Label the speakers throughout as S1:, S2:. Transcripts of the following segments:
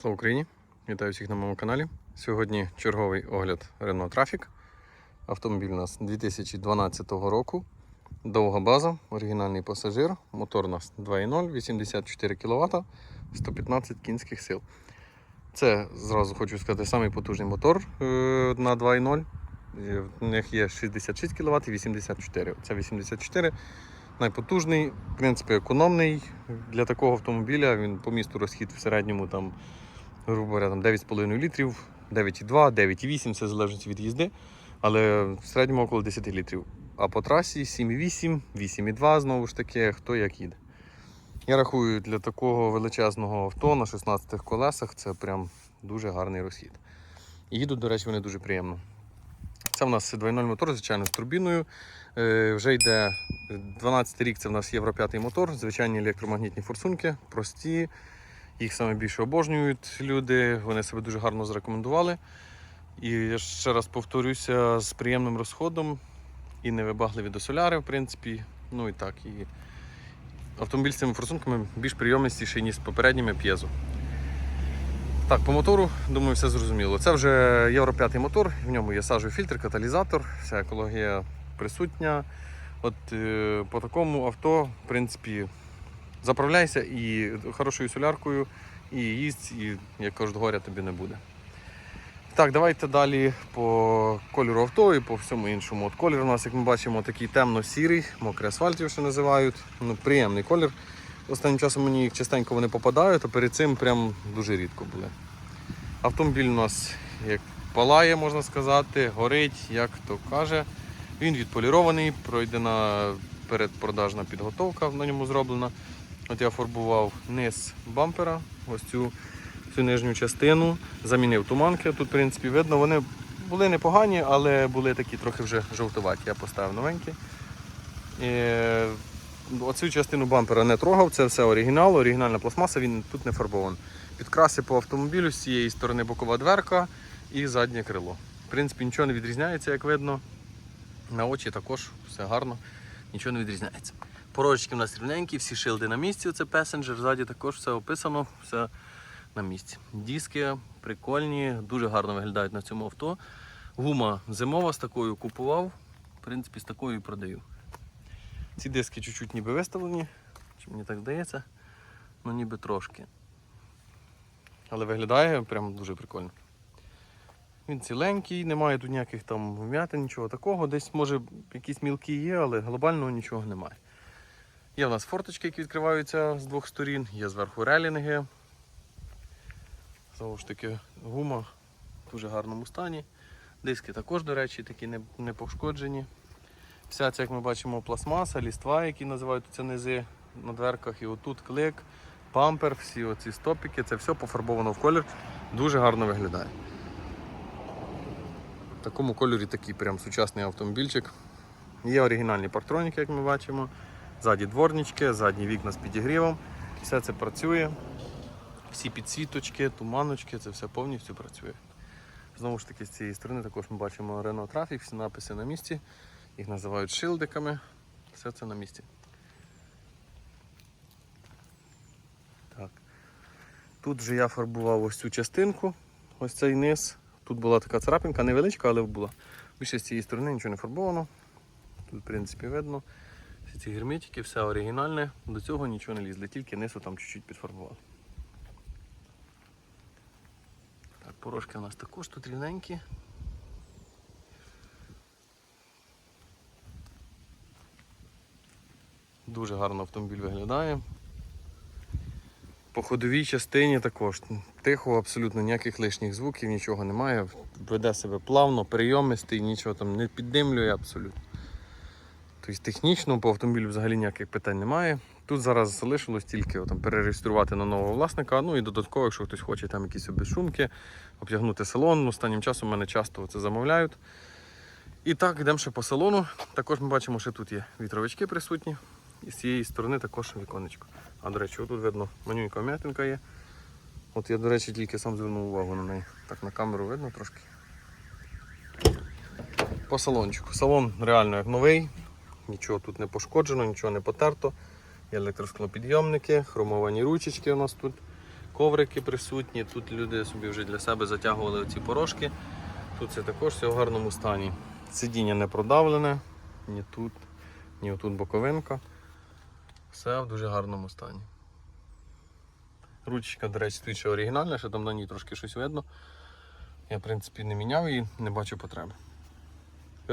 S1: Слава Україні! Вітаю всіх на моєму каналі. Сьогодні черговий огляд Renault Traffic. Автомобіль у нас 2012 року. Довга база, оригінальний пасажир. Мотор у нас 2.0, 84 кВт, 115 кінських сил. Це зразу хочу сказати самий потужний мотор е, на 2.0. Е, В них є 66 кВт і 84. Це 84 найпотужний, в принципі, економний для такого автомобіля. Він по місту розхід в середньому там грубо говоря, там 9,5 літрів, 9,2, 9,8, це залежить від їзди, але в середньому около 10 літрів. А по трасі 7,8, 8,2 знову ж таки, хто як їде. Я рахую, для такого величезного авто на 16 колесах це прям дуже гарний розхід. І їдуть, до речі, вони дуже приємно. Це в нас 2.0 мотор, звичайно, з турбіною. Е, вже йде 12 рік, це в нас Євро 5 мотор, звичайні електромагнітні форсунки, прості, їх саме більше обожнюють люди, вони себе дуже гарно зарекомендували. І я ще раз повторюся з приємним розходом і невибагливі до соляри, в принципі. Ну і так. І автомобіль з цими форсунками більш прийомністіший, ніж з попередніми п'єзо. Так, по мотору, думаю, все зрозуміло. Це вже Євро 5 мотор, в ньому є сажовий фільтр, каталізатор, вся екологія присутня. От е, по такому авто, в принципі, заправляйся і хорошою соляркою, і їсть, і як кажуть, горя тобі не буде. Так, давайте далі по кольору авто і по всьому іншому. От колір у нас, як ми бачимо, такий темно-сірий, мокрий асфальт, його ще називають. Ну, приємний колір. Останнім часом мені частенько вони попадають, а перед цим прям дуже рідко були. Автомобіль у нас як палає, можна сказати, горить, як хто каже. Він відполірований, пройдена передпродажна підготовка на ньому зроблена. От я фарбував низ бампера, ось цю, цю нижню частину, замінив туманки. Тут, в принципі, видно, вони були непогані, але були такі трохи вже жовтуваті. Я поставив новенькі. І Оцю частину бампера не трогав, це все оригінал, оригінальна пластмаса, він тут не фарбований. Підкраси по автомобілю з цієї сторони бокова дверка і заднє крило. В принципі, нічого не відрізняється, як видно. На очі також все гарно, нічого не відрізняється. Порожечки у нас рівненькі, всі шилди на місці. Це песенджер, ззаді також все описано, все на місці. Диски прикольні, дуже гарно виглядають на цьому авто. Гума зимова з такою купував, в принципі, з такою і продаю. Ці диски чуть-чуть ніби виставлені, чи мені так здається, ну ніби трошки. Але виглядає прям дуже прикольно. Він ціленький, немає тут ніяких там вмятин, нічого такого. Десь може якісь мілкі є, але глобального нічого немає. Є в нас форточки, які відкриваються з двох сторін, є зверху релінги. Знову ж таки, гума в дуже гарному стані. Диски також, до речі, такі не, пошкоджені. Вся ця, як ми бачимо, пластмаса, ліства, які називають це низи на дверках. І отут клик, пампер, всі оці стопіки, це все пофарбовано в колір. Дуже гарно виглядає. В такому кольорі такий прям сучасний автомобільчик. Є оригінальні парктроніки, як ми бачимо. Ззаді дворнички, задні вікна з підігрівом. Все це працює. Всі підсвіточки, туманочки, це все повністю працює. Знову ж таки, з цієї сторони також ми бачимо Renault Traffic, всі написи на місці. Їх називають шилдиками. Все це на місці. Так. Тут же я фарбував ось цю частинку, ось цей низ. Тут була така царапинка, невеличка, але була. Більше з цієї сторони нічого не фарбовано. Тут, в принципі, видно. Всі ці герметики, все оригінальне. До цього нічого не лізли, тільки низу там чуть-чуть підфарбували. Так, порожки у нас також тут рівненькі. Дуже гарно автомобіль виглядає. По ходовій частині також тихо, абсолютно ніяких лишніх звуків, нічого немає. Веде себе плавно, прийомистий, нічого там не піддимлює абсолютно. Тобто технічно по автомобілю взагалі ніяких питань немає. Тут зараз залишилось тільки там, перереєструвати на нового власника, ну і додатково, якщо хтось хоче там якісь обезшумки, обтягнути салон. Останнім часом мене часто це замовляють. І так, йдемо ще по салону. Також ми бачимо, що тут є вітровички присутні. І з цієї сторони також віконечко. А до речі, тут видно манюнька м'ятинка є. От я, до речі, тільки сам звернув увагу на неї. Так на камеру видно трошки. По салончику. Салон реально як новий, нічого тут не пошкоджено, нічого не потерто. Є електросклопідйомники, хромовані ручечки у нас тут. коврики присутні. Тут люди собі вже для себе затягували ці порошки. Тут це також все в гарному стані. Сидіння не продавлене, ні тут, ні отут боковинка. Все в дуже гарному стані. Ручка, до речі, стоїть ще оригінальна, що там на ній трошки щось видно. Я, в принципі, не міняв її, не бачу потреби.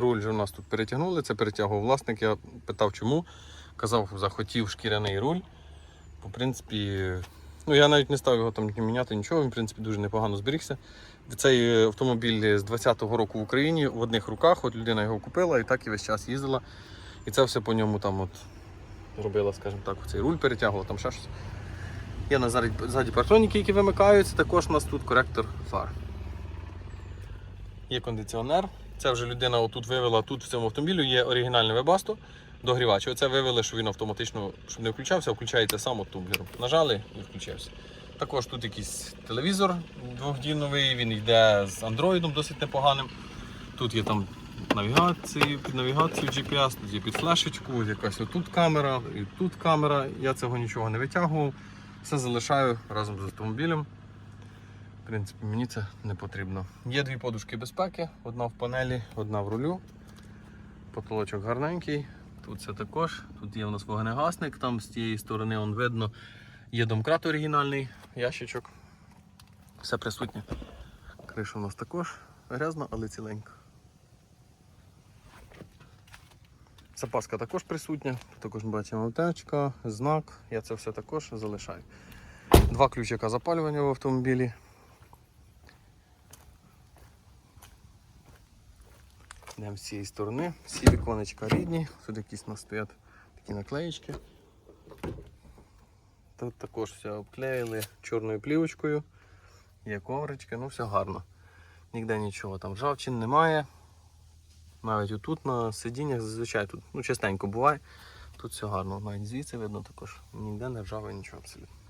S1: Руль же у нас тут перетягнули, це перетягував власник. Я питав чому. Казав, захотів шкіряний руль. По принципі, ну я навіть не став його там міняти нічого, він в принципі дуже непогано зберігся. Цей автомобіль з 20-го року в Україні в одних руках, от людина його купила і так і весь час їздила. І це все по ньому там от робила, скажімо так, цей руль перетягувала, там ще щось. Є на ззаді партроніки, які вимикаються, також у нас тут коректор фар. Є кондиціонер. Це вже людина отут вивела, тут в цьому автомобілі є оригінальне вебасто догрівач. Оце вивели, що він автоматично щоб не включався, включається сам от тумблером. Нажали і включився. Також тут якийсь телевізор двохдіновий, він йде з андроїдом досить непоганим. Тут є там навігації, під навігацію GPS, тут є під флешечку, якась отут камера, і тут камера. Я цього нічого не витягував. Все залишаю разом з автомобілем. В принципі, мені це не потрібно. Є дві подушки безпеки, одна в панелі, одна в рулю. Потолочок гарненький. Тут це також. Тут є у нас вогнегасник, там з тієї сторони он видно, є домкрат оригінальний, ящичок. Все присутнє. Криша у нас також грязна, але ціленька. Запаска також присутня. Також ми бачимо аптечка, знак. Я це все також залишаю. Два ключика запалювання в автомобілі. Йдемо з цієї сторони. Всі віконечка рідні. Тут якісь у нас стоять такі наклеїчки. Тут також все обклеїли чорною плівочкою. Є коврички, ну все гарно. Ніде нічого там ржавчин немає. Навіть отут на сидіннях зазвичай тут ну, частенько буває. Тут все гарно, навіть звідси видно також. Ніде не ржаве нічого абсолютно.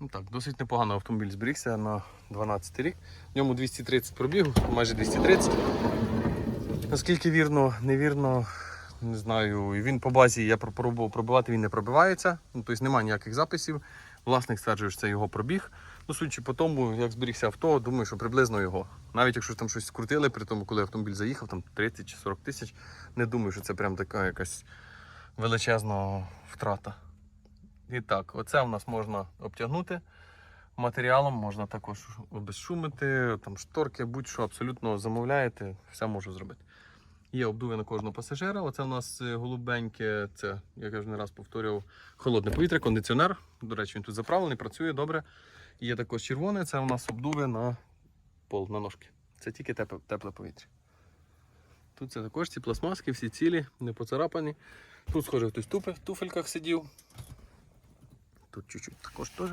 S1: Ну так, досить непогано автомобіль зберігся на 12 рік. В ньому 230 пробігу, майже 230. Наскільки вірно, невірно, не знаю. Він по базі я пробував пробивати, він не пробивається. Ну, тобто немає ніяких записів. Власник стверджує, що це його пробіг. Ну, судячи по тому, як зберігся авто, думаю, що приблизно його. Навіть якщо там щось скрутили, при тому, коли автомобіль заїхав, там 30 чи 40 тисяч, не думаю, що це прям така якась величезна втрата. І так, оце у нас можна обтягнути матеріалом, можна також обезшумити, там шторки, будь-що абсолютно замовляєте, все можу зробити. Є обдуви на кожного пасажира. Оце у нас е, голубеньке, це, як я вже не раз повторював, холодне повітря, кондиціонер. До речі, він тут заправлений, працює добре. Є також червоне, це у нас обдуви на пол, на ножки. Це тільки тепле, тепле повітря. Тут це також ці пластмаски, всі цілі, не поцарапані. Тут, схоже, хтось в туфельках сидів. Тут чуть-чуть також теж.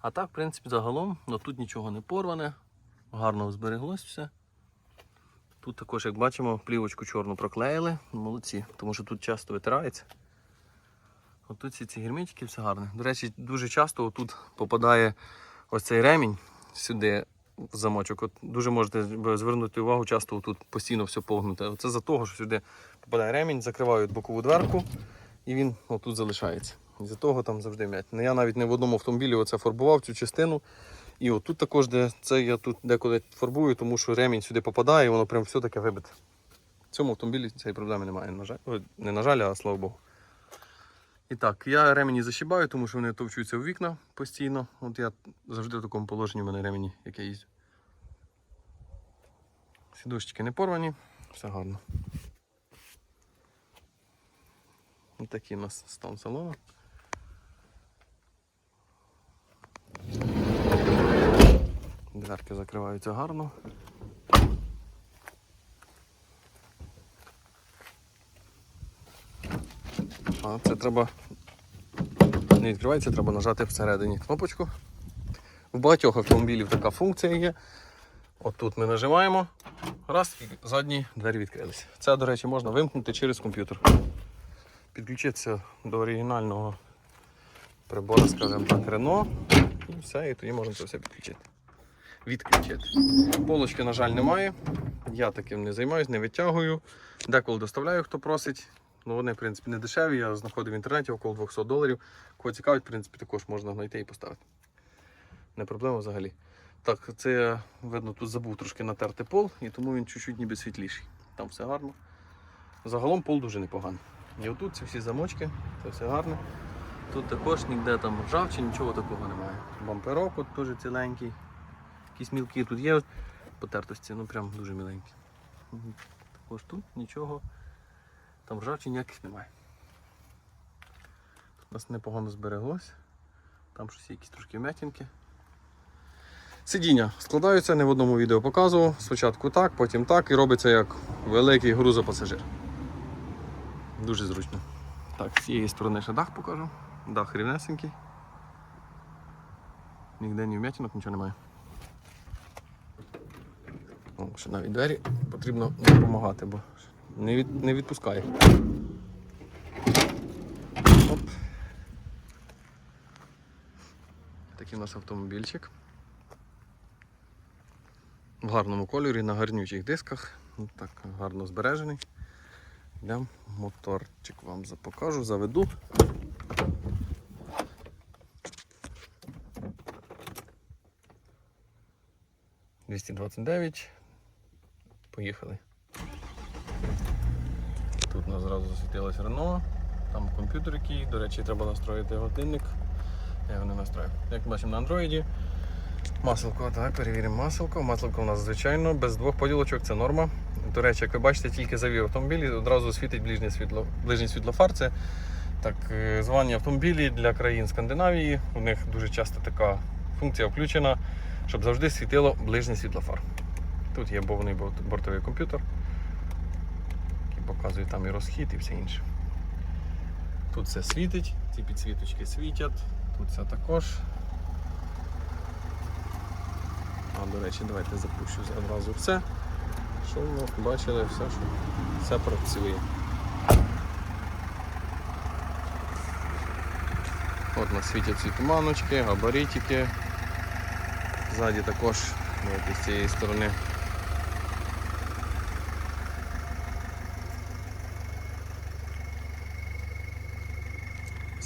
S1: А так, в принципі, загалом, ну, тут нічого не порване, гарно збереглось все. Тут також, як бачимо, плівочку чорну проклеїли. Молодці, тому що тут часто витирається. От тут ці герметики, все гарне. До речі, дуже часто тут попадає ось цей ремінь сюди в замочок. От дуже можете звернути увагу, часто тут постійно все погнуте. Це за того, що сюди попадає ремінь, закривають бокову дверку і він отут залишається. І за того там завжди м'ять. Ну, Я навіть не в одному автомобілі оце фарбував цю частину. І отут також, де це я тут деколи фарбую, тому що ремінь сюди попадає, і воно прям все таке вибите. В цьому автомобілі цієї проблеми немає. На жаль. Ой, Не на жаль, а слава Богу. І так, я ремені защибаю, тому що вони товчуються у вікна постійно. От я завжди в такому положенні в мене ремені, як я їздю. Сідушечки не порвані, все гарно. Ось такий у нас стан салону. Дверки закриваються гарно. А це треба не відкривається, треба нажати всередині кнопочку. В багатьох автомобілів така функція є. Отут ми нажимаємо, раз, і задні двері відкрилися. Це, до речі, можна вимкнути через комп'ютер. Підключитися до оригінального прибору, скажімо так, Renault. І все, і тоді можна це все підключити. Відключити. Полочки, на жаль, немає. Я таким не займаюся, не витягую. Деколи доставляю, хто просить. Ну, вони, в принципі, не дешеві. Я знаходив в інтернеті около 200 доларів. Кого цікавить, в принципі, також можна знайти і поставити. Не проблема взагалі. Так, це видно, тут забув трошки натерти пол, і тому він чуть-чуть ніби світліший. Там все гарно. Загалом пол дуже непоганий. І отут ці всі замочки, це все гарно. Тут також ніде там ржавчини, нічого такого немає. Бамперок от дуже ціленький. Якісь мілкі тут є потертості, ну прям дуже міленькі. Також тут нічого, там ржавчин ніяких немає. Тут у нас непогано збереглось. Там щось якісь трошки вмятинки. Сидіння складаються, не в одному відео показував. Спочатку так, потім так і робиться як великий грузопасажир. Дуже зручно. Так, з цієї сторони ще дах покажу. Дах рівнесенький. Ніде ні вмятинок, нічого немає. О, ще навіть двері потрібно допомагати, бо не, від, не відпускає. Оп. Такий у нас автомобільчик. В гарному кольорі, на гарнючих дисках. Ну, Так, гарно збережений. Йдемо, моторчик вам за- покажу, заведу. Двісті. Поїхали. Тут у нас зразу засвітилось Рено. Там комп'ютер який, до речі, треба настроїти годинник. Я його не настрою. Як бачимо на андроїді. Маселко, так, перевіримо маселко. Маселко у нас звичайно без двох поділочок, це норма. До речі, як ви бачите, тільки завів автомобіль і одразу світить ближнє світло, ближній світлофар. Це так е, звані автомобілі для країн Скандинавії. У них дуже часто така функція включена, щоб завжди світило ближній світлофар. Тут є повний борт- бортовий комп'ютер, який показує там і розхід, і все інше. Тут все світить, ці підсвіточки світять, тут все також. А, до речі, давайте запущу одразу все. Що ви бачили, все, що все працює. От на світять ці туманочки, габаритики. Ззаді також давайте з цієї сторони.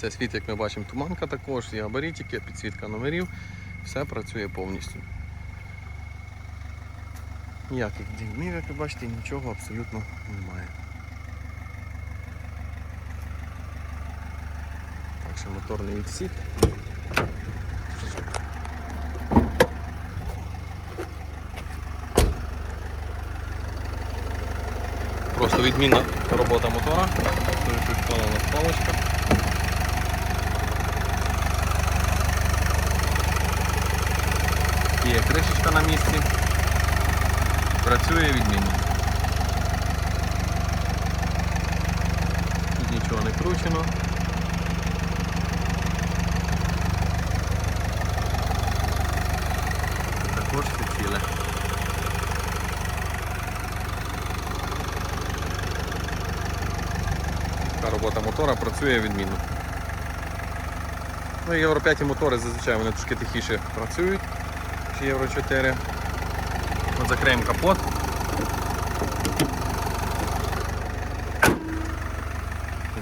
S1: Все світ, як ми бачимо, туманка також, є габаритики, підсвітка номерів, все працює повністю. Ніяких дімів, як ви бачите, нічого абсолютно немає. Так що моторний відсік. Просто відмінна робота мотора. Прикольна у паличка. Є кришечка на місці. Працює відмінно. Тут нічого не кручено. Також все ціле. Така робота мотора працює відмінно. Ну, Євро 5 мотори зазвичай вони трошки тихіше працюють, Євро 4. От закриємо капот.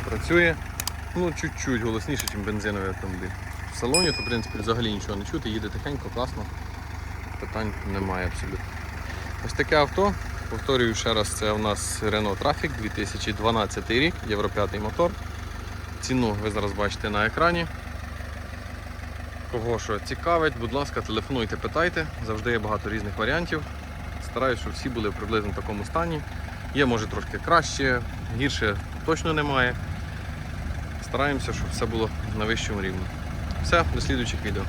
S1: Працює. Ну, чуть-чуть голосніше, ніж бензиновий автомобіль. В салоні, то в принципі взагалі нічого не чути, їде тихенько, класно. Питань немає абсолютно. Ось таке авто. Повторюю ще раз, це у нас Renault Trafic 2012 рік, Євро 5 мотор. Ціну ви зараз бачите на екрані. Кого що цікавить, будь ласка, телефонуйте, питайте. Завжди є багато різних варіантів. Стараюсь, щоб всі були приблизно в такому стані. Є може трошки краще, гірше точно немає. Стараємося, щоб все було на вищому рівні. Все, до слідуючих відео.